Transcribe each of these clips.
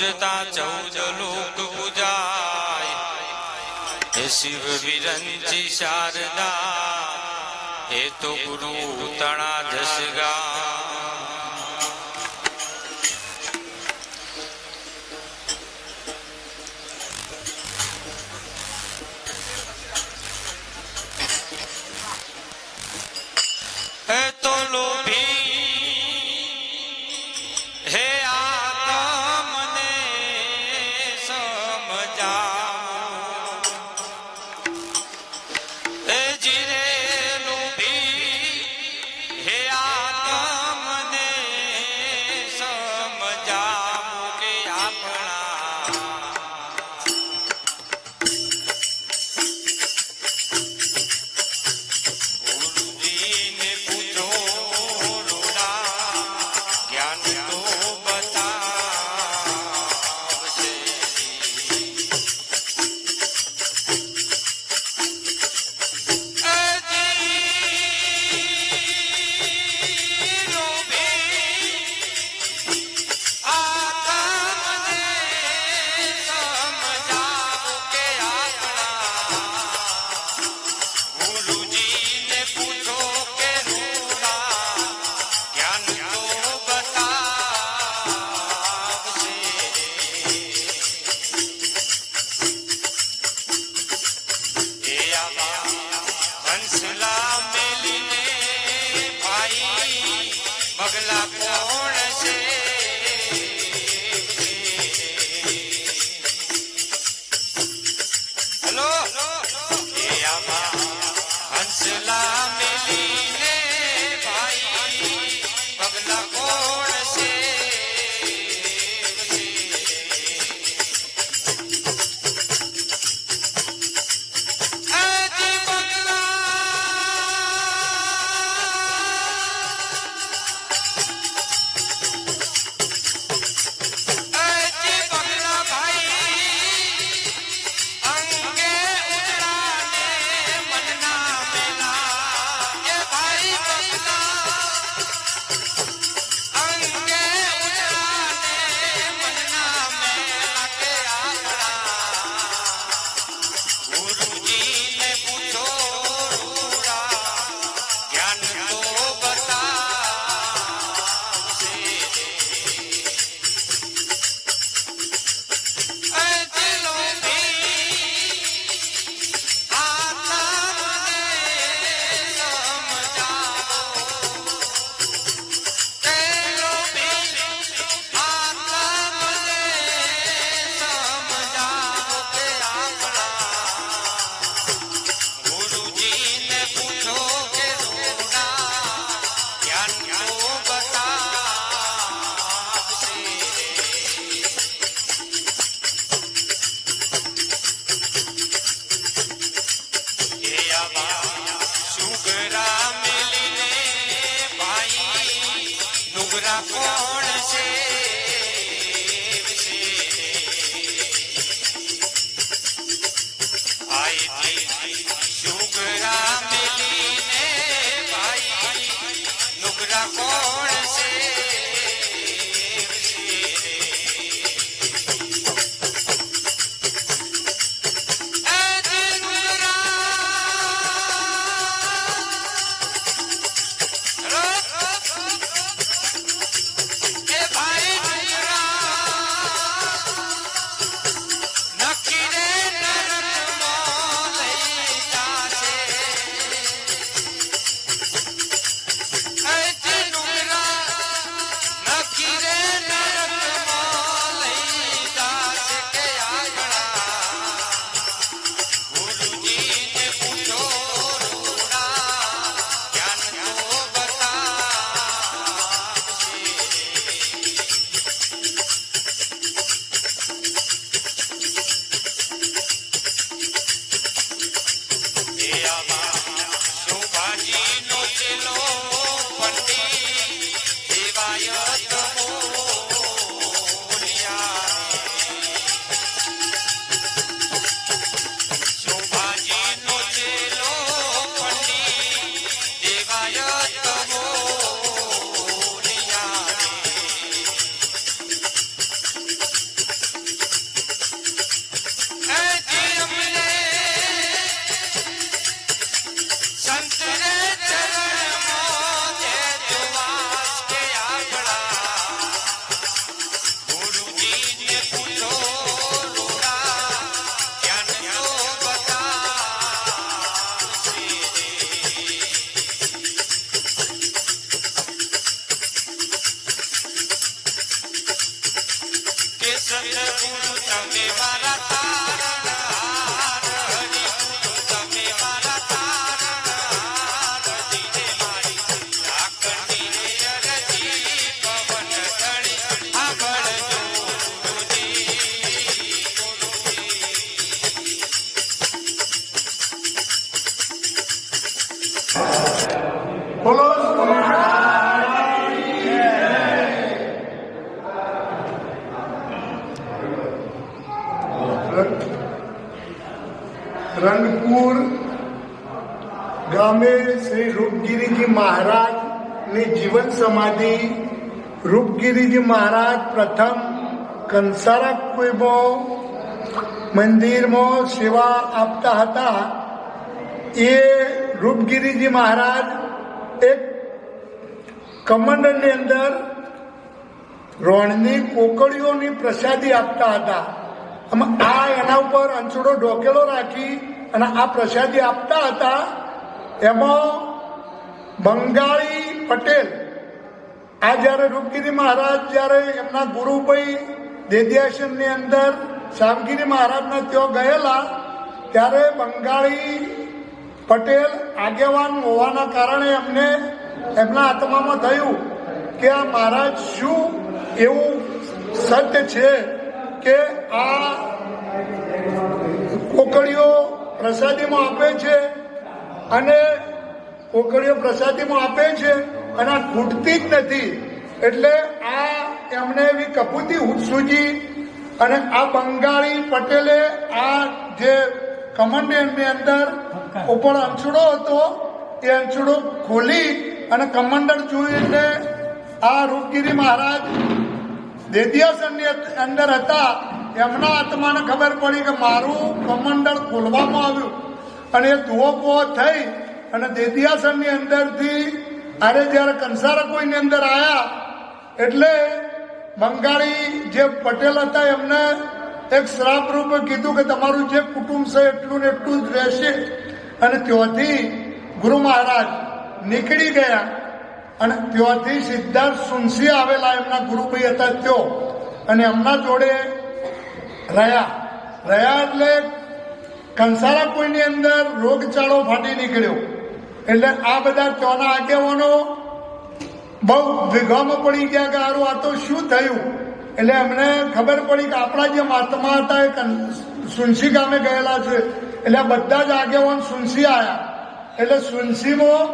પૂજતા ચૌદ લોક પૂજાય. હે શિવ વિરંજી શારદા હે તો ગુરુ તણા જસગા Rama. પ્રથમ કંસારા કુઈબો મંદિરમાં સેવા આપતા હતા. એ રૂપગીરીજી મહારાજ એક કમંડળની અંદર રોણની કોકડીઓની પ્રસાદી આપતા હતા. આમાં આ એના ઉપર અંચડો ઢોકેલો રાખી અને આ પ્રસાદી આપતા હતા. એમાં બંગાળી પટેલ આ જ્યારે રૂપગીરી મહારાજ, જ્યારે એમના ગુરુભાઈ દેદ્યાસનની અંદર શામગીરી મહારાજના ત્યાં ગયેલા, ત્યારે બંગાળી પટેલ આગેવાન હોવાના કારણે એમને એમના આત્મામાં થયું કે આ મહારાજ શું એવું સત્ય છે કે આ કોકડીઓ પ્રસાદીમાં આપે છે અને કોકડીઓ પ્રસાદીમાં આપે છે. અને આ ખૂટતી જ નથી. એટલે આ એમણે એવી કપૂતી સૂજી અને આ બંગાળી પટેલે આ જે કમંડની અંદર ઉપર અંછડો હતો એ અંછડો ખોલી અને કમંડળ જોઈને આ રૂપગીરી મહારાજ દેદિયાસનની અંદર હતા. એમના આત્માને ખબર પડી કે મારું કમંડળ ખોલવામાં આવ્યું. અને એ ધુઓ થઈ અને દેદિયાસનની અંદરથી અરે જ્યારે કંસારા કોઈની અંદર આવ્યા એટલે બંગાળી જે પટેલ હતા, એમને એક શ્રાપ રૂપે કીધું કે તમારું જે કુટુંબ છે એટલું ને એટલું જ રહેશે. અને ત્યાંથી ગુરુ મહારાજ નીકળી ગયા અને ત્યાંથી સિદ્ધાર્થ સુનસી આવેલા એમના ગુરુભાઈ હતા ત્યો. અને એમના જોડે રહ્યા. રહ્યા એટલે કંસારા કોઈની અંદર રોગચાળો ફાટી નીકળ્યો. એટલે આ બધા ત્યાંના આગેવાનો બહુ વિઘામાં પડી ગયા કે આરું આ તો શું થયું? એટલે એમને ખબર પડી કે આપણા જે મહાત્મા હતા એ સુનસી ગામે ગયેલા છે. એટલે બધા જ આગેવાન સુનસી આવ્યા એટલે સુનસીમાં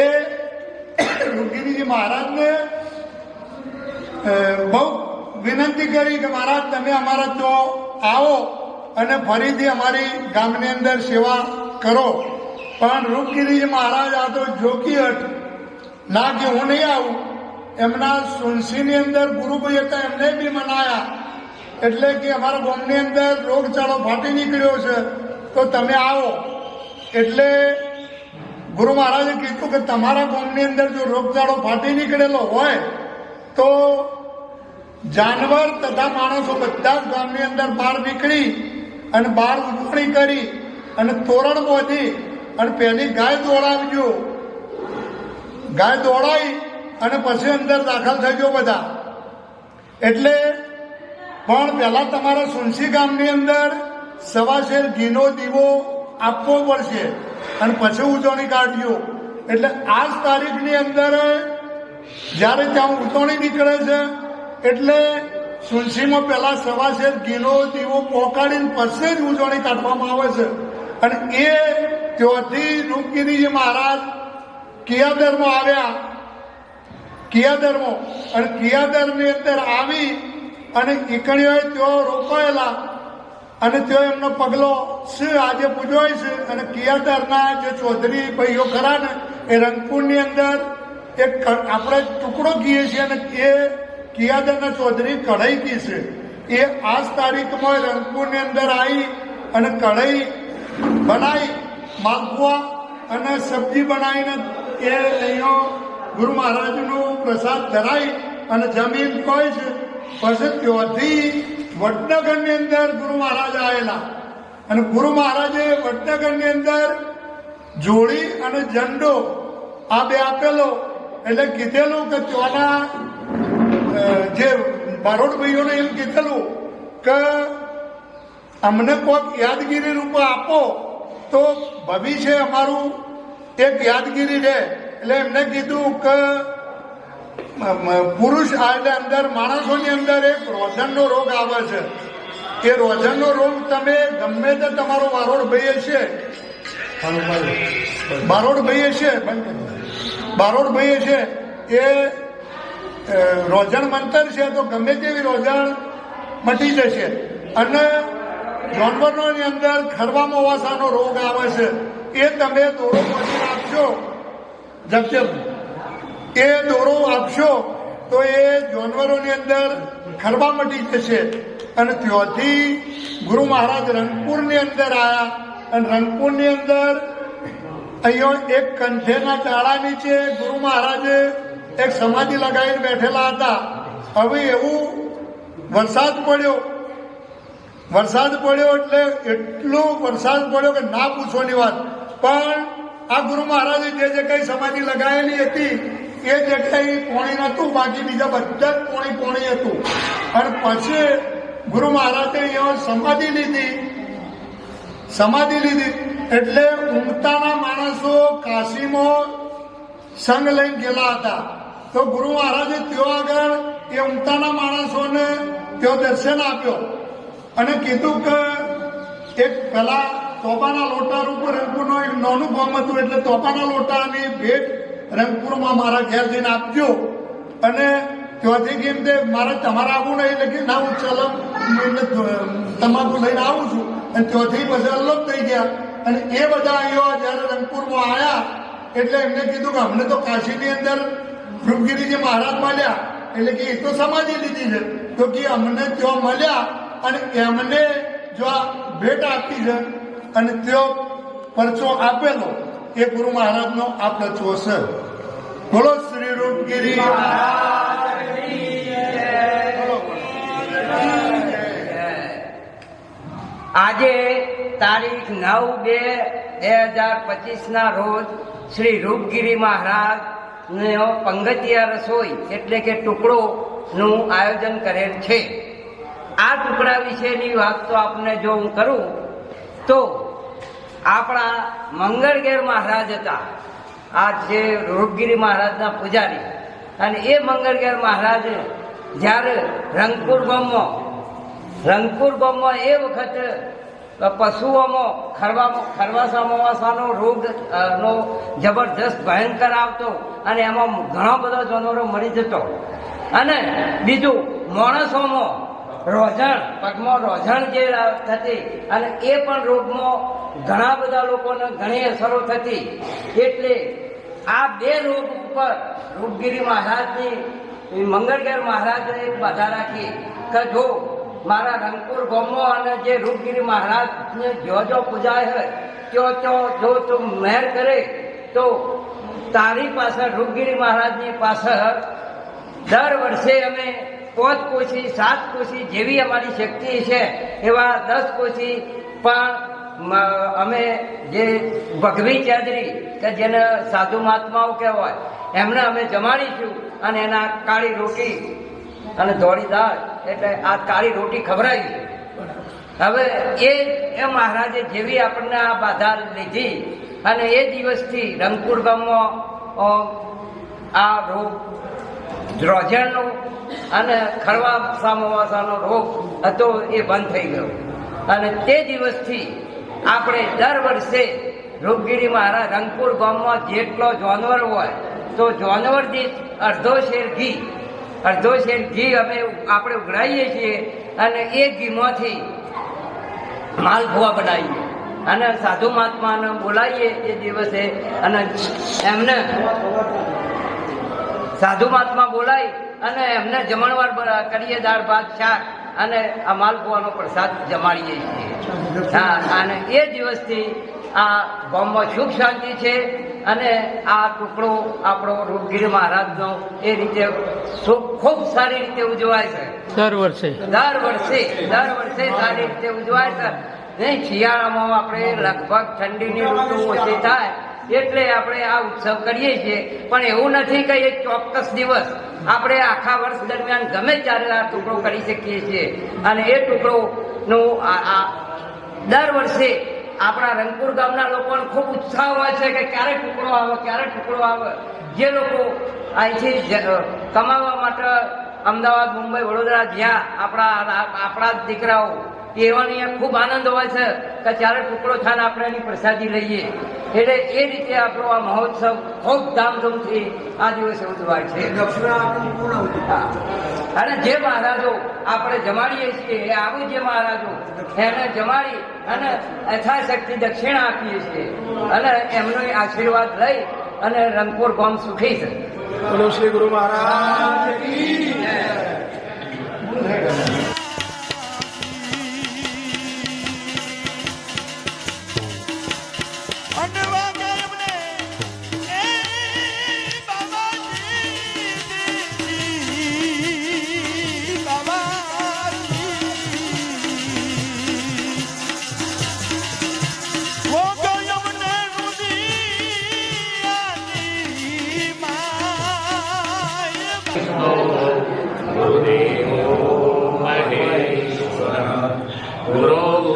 એ રૂકીનીજી મહારાજને બહુ વિનંતી કરી કે મહારાજ, તમે અમારા તો આવો અને ફરીથી અમારી ગામની અંદર સેવા કરો. પણ રૂપગીરીજી મહારાજ આ તો જોકી હટ. ના કે હું નહીં આવું. એમના સુનસીની અંદર ગુરુભાઈ હતા એમને બી મનાયા. એટલે કે અમારા ગામની અંદર રોગચાળો ફાટી નીકળ્યો છે, તો તમે આવો. એટલે ગુરુ મહારાજે કીધું કે તમારા ગામની અંદર જો રોગચાળો ફાટી નીકળેલો હોય, તો જાનવર તથા માણસો બધા જ ગામની અંદર બહાર નીકળી અને બહાર ઉજવણી કરી અને તોરણ બોધી અને પહેલી ગાય દોડાવજો. ગાય દોડાવી અને પછી અંદર દાખલ થજો બધા. એટલે પણ પહેલાં તમારા સુનસી ગામની અંદર સવાશેર ઘીનો દીવો આપવો પડશે અને પછી ઉજવણી કાઢજો. એટલે આ જ તારીખની અંદર જ્યારે ત્યાં ઉજવણી નીકળે છે, એટલે સુનસીમાં પહેલા સવાશેર ઘીનો દીવો પહોંચાડીને પછી જ ઉજવણી કાઢવામાં આવે છે. અને એ ત્યાંથી રૂપગીરીજી મહારાજ કિયાદરમાં આવ્યા. કિયાદરમાં અને કિયાદરની અંદર આવી અને ઈકણીઓએ તેઓ રોકાયેલા અને તેઓ એમનો પગલો શું આજે પૂજવાય છે? અને કિયાદરના જે ચૌધરી ભાઈઓ ખરા ને, એ રંગપુરની અંદર એક આપણે ટુકડો કહીએ છીએ અને એ કિયાદરના ચૌધરી કઢાઈ કી છે. એ આજ તારીખમાં રંગપુરની અંદર આવી અને કઢાઈ બનાવી માલપુઆ અને સબ્જી બનાવીને એ અહીંયા ગુરુ મહારાજનો પ્રસાદ ધરાઈ અને જમીન કોઈ છે. પછી ત્યાંથી વડનગરની અંદર ગુરુ મહારાજ આવેલા. અને ગુરુ મહારાજે વડનગરની અંદર જોડી અને ઝંડો આ બે આપેલો. એટલે કીધેલું કે ત્યાંના જે ભાઈઓને એમ કીધેલું કે અમને કોઈક યાદગીરી રૂપે આપો. તો ભવિષ્ય અમારું, એક યાદગીરી રહે એટલે એમને કીધું કે પુરુષ આ એટલે અંદર, માણસોની અંદર એક રોજનનો રોગ આવે છે. એ રોજનનો રોગ તમે ગમે તે તમારો વારોડ ભાઈ હશે બારોડ ભાઈ હશે બારોડ ભાઈ હશે એ રોજણ મંતર છે, તો ગમે તેવી રોજણ મટી જશે. અને જાનવરોની અંદર ખરવા મોવાસાનો રોગ આવે છે. એ તમે દોરો પછી આપશો. જગજબ એ દોરો આપશો તો એ જાનવરોની અંદર ખરવા મટી જશે. અને ત્યાંથી ગુરુ મહારાજ રંગપુરની અંદર આવ્યા અને રંગપુરની અંદર અહીંયા એક કંઠેના ટાળા નીચે ગુરુ મહારાજે એક સમાધિ લગાવીને બેઠેલા હતા. હવે એવું વરસાદ પડ્યો. વરસાદ પડ્યો એટલે એટલો વરસાદ પડ્યો કે ના પૂછવાની વાત. પણ આ ગુરુ મહારાજે જે જે કઈ સમાધિ લગાવેલી હતી, એ જગ્યાએ પોણી નહોતું, બાકી બીજા બધા જ પોણી પોણી હતું. અને પછી ગુરુ મહારાજે અહીંયા સમાધિ લીધી. સમાધિ લીધી એટલે ઉમતાના માણસો કાશીમાં સંઘ લઈને ગયેલા હતા. તો ગુરુ મહારાજે તેઓ આગળ એ ઉમતાના માણસોને તેઓ દર્શન આપ્યો. અને કીધું કે એક પેલા તોપાના લોટા ઉપર રંગપુરનો એક નાનું ગામ હતું એટલે તોપાના લોટાની ભેટ રંગપુરમાં મારા ઘેર જઈને આપજો. અને ત્યાંથી કેમ મારે તમારે આવવું નહીં, એટલે કે ના, હું ચલમ તમાકુ લઈને આવું છું. અને ત્યાંથી બધા અલગ થઈ ગયા. અને એ બધા અહીંયા જ્યારે રંગપુરમાં આવ્યા એટલે એમને કીધું કે અમને તો કાશીની અંદર રૂપગીરીજી મહારાજ મળ્યા. એટલે કે એ તો સમાધિ લીધી છે. તો કે અમને ત્યાં મળ્યા અને એમને જો આ ભેટ આપી છે અને તેઓ પરચો આપેલો, એ ગુરુ મહારાજનો આ પરચો છે બોલો શ્રી રૂપગીરી આજે તારીખ નવ બે બે હજાર પચીસના રોજ શ્રી રૂપગીરી મહારાજ પંગતિયા રસોઈ એટલે કે ટુકડોનું આયોજન કરેલ છે. આ ટુકડા વિશેની વાત તો આપને જો હું કરું, તો આપણા મંગળગેર મહારાજ હતા. આ જે રૂપગીરી મહારાજના પૂજારી. અને એ મંગળગેર મહારાજ જ્યારે રંગપુર ગામમાં રંગપુર ગામમાં એ વખત પશુઓમાં ખરવામાં, ખરવાસા, મોવાસાનો રોગ નો જબરજસ્ત, ભયંકર આવતો અને એમાં ઘણો બધો જાનવરો મરી જતો. અને બીજું, માણસોમાં રોઝણ પગમાં રોઝણ જે થતી અને એ પણ રોગમાં ઘણા બધા લોકોને ઘણી અસરો થતી. એટલે આ બે રોગ ઉપર રૂપગીરી મહારાજની મંગળગેર મહારાજને એક બાધા રાખી કે જો મારા રંગપુર ગામમાં અને જે રૂપગીરી મહારાજને જો જો પૂજાય હોય, ત્યો ત્યો જો તું મહેર કરે, તો તારી પાસે રૂપગીરી મહારાજની પાસે દર વર્ષે અમે પાંચ કોશી, સાત કોશી જેવી અમારી શક્તિ છે, એવા દસ કોશી પણ અમે જે ભગવી ચાદરી કે જેને સાધુ મહાત્માઓ કહેવાય, એમને અમે જમાડીશું અને એના કાળી રોટી અને ધોળી દાળ, એટલે આ કાળી રોટી ખવડાવી. હવે એ એ મહારાજે જેવી આપણને આ બાધા લીધી અને એ દિવસથી રંગપુર ગામમાં આ રોગ રોજણનો અને ખરવા સામોવાસાનો રોગ હતો એ બંધ થઈ ગયો. અને તે દિવસથી આપણે દર વર્ષે રૂપગીરી મારા રંગપુર ગામમાં જેટલો જાનવર હોય, તો જાનવર દીઠ અડધો શેર ઘી, અડધો શેર ઘી અમે આપણે ઉઘરાઈએ છીએ અને એ ઘીમાંથી માલપુઆ બનાવીએ. અને સાધુ મહાત્માને બોલાવીએ એ દિવસે અને એમને સાધુ મહાત્મા બોલાવી અને એમને જમણવાર કરીએ દાળ ભાત શાક અને આ માલપુઆનો પ્રસાદ જમાડીએ છીએ. હા અને એ દિવસથી આ ગામમાં સુખ શાંતિ છે અને આ ટુકડો આપણો રૂપગીરી મહારાજનો એ રીતે ખૂબ સારી રીતે ઉજવાય છે. દર વર્ષે. દર વર્ષે દર વર્ષે સારી રીતે ઉજવાય છે. નહીં શિયાળામાં આપણે લગભગ ઠંડીની ઋતુ ઓછી થાય એટલે આપણે આ ઉત્સવ કરીએ છીએ. પણ એવું નથી કે એક ચોક્કસ દિવસ આપણે આખા વર્ષ દરમિયાન ગમે ત્યારે આ ટુકડો કરી શકીએ છીએ. અને એ ટુકડોનું આ દર વર્ષે આપણા રંગપુર ગામના લોકોને ખૂબ ઉત્સાહ હોય છે કે ક્યારે ટુકડો આવે, ક્યારે ટુકડો આવે. જે લોકો અહીંથી કમાવા માટે અમદાવાદ, મુંબઈ, વડોદરા જ્યાં આપણા આપણા દીકરાઓ એવાની અહીંયા ખૂબ આનંદ હોય છે કે ચારે ટુકડો થાય આપણે એની પ્રસાદી લઈએ. એટલે એ રીતે આપણો આ મહોત્સવ ખૂબ ધામધૂમથી આ દિવસે ઉજવાય છે. અને જે મહારાજો આપણે જમાડીએ છીએ એ આવું જે મહારાજો એને જમાડી અને યથાશક્તિ દક્ષિણા આપીએ છીએ. અને એમનો આશીર્વાદ લઈ અને રંગપુર ગામ સુખી છે. બોલો શ્રી ગુરુ મહારાજ गुरु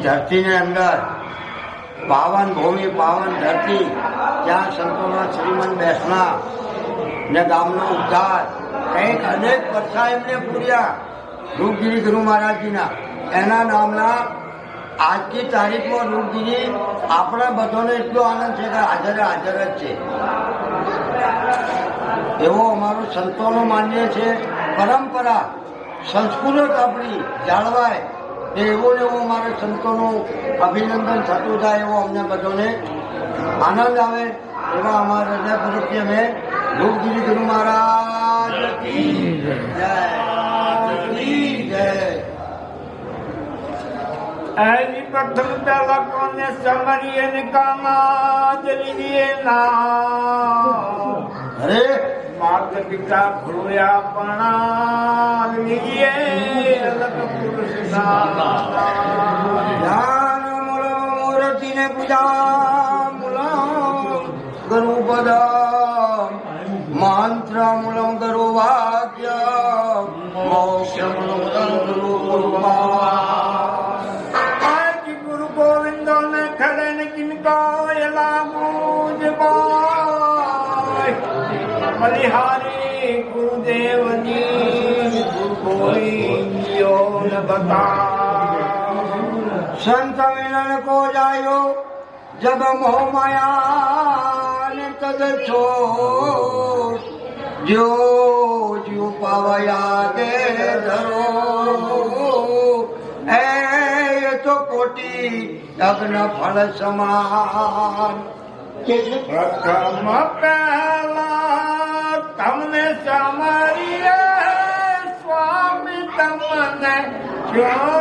ધરતીની અંદર પાવન ભૂમિ, પાવન ધરતી, ત્યાં સંતોના શ્રીમંત બેસના ને ગામનો ઉદ્ધાર. કંઈક અનેક વર્ષા એમને પૂર્યા. રૂપગીરી ગુરુ મહારાજજીના. એના નામના આજની તારીખમાં રૂપગીરી આપણા બધાને એટલો આનંદ છે કે હાજરે હાજર જ છે. એવો અમારો સંતોનો માન્ય છે. પરંપરા, સંસ્કૃત આપણી જાળવાય. એવો ને એવો અમારે સંતોનું અભિનંદન થતું જાય એવો અમને બધાને આનંદ આવે એવા અમારા પ્રત્યે અમે ભૂપગીરી ગુરુ મહારાજ જય જય. એની પ્રથમ પેલા કોને સમરીએ ને કામા જલીએ ના. અરે માત પિતા ખોયા પણા पूजाम गुरू बजा मंत्र गोविंद ગોવિંદો ન બતા સંત મિલન કો જાયો જબ મોહ માયા ને તદ છો જો જો પાવયા દે ધરો એ તો કોટી અગ્ન ફળ સમાન પ્રથમ Brown.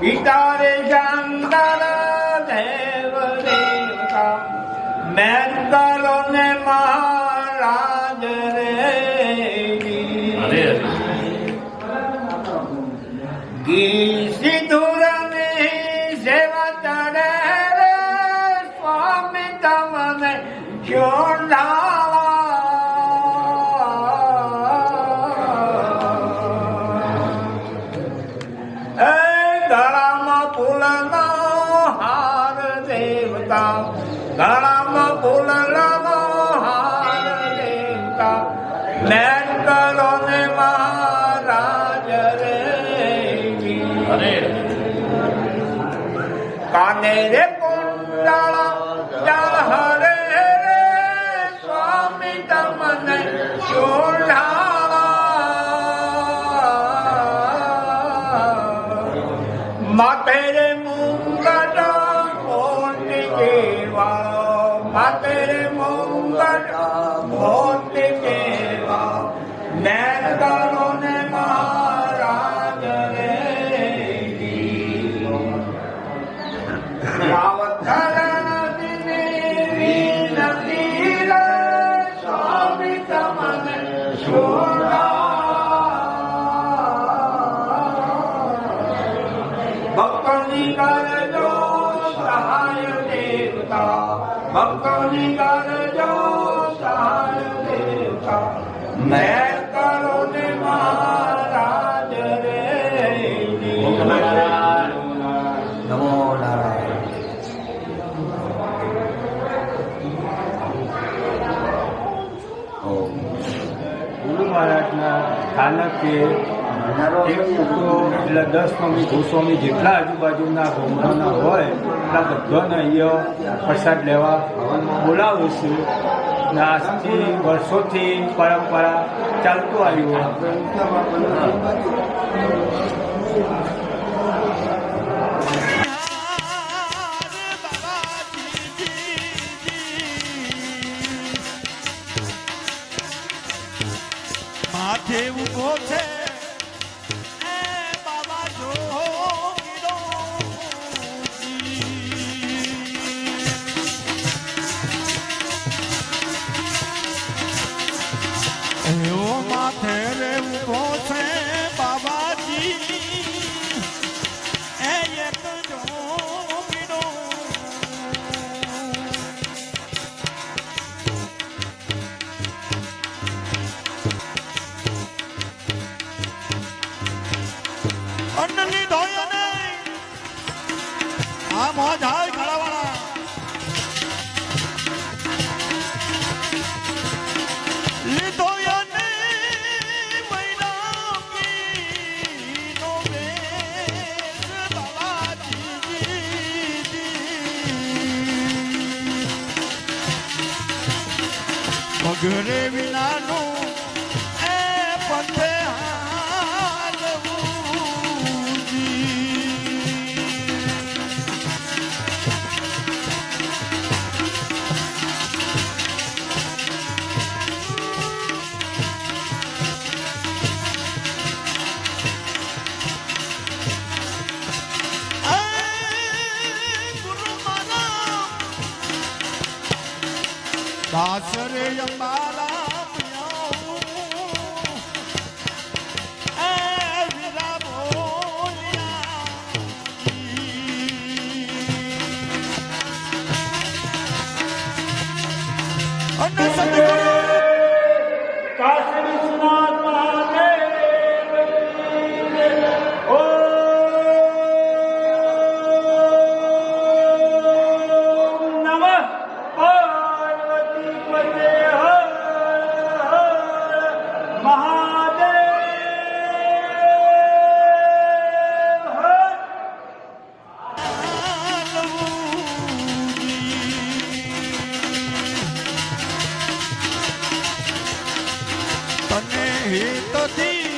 પિતા રે શંકર દેવ દેવતા મેં કરો ને મહારાજ રે. અને રે કુંડાળા ચાલ હરે સ્વામી તમને છોડ ખાના પીએ એક દસ સ્વામી ભૂ સ્વામી જેટલા આજુબાજુના ગોમડાના હોય, એટલા બધાને અહીંયા પ્રસાદ લેવા બોલાવે છે. આજથી વર્ષોથી પરંપરા ચાલતું આવ્યું. શરે અંબા હિતથી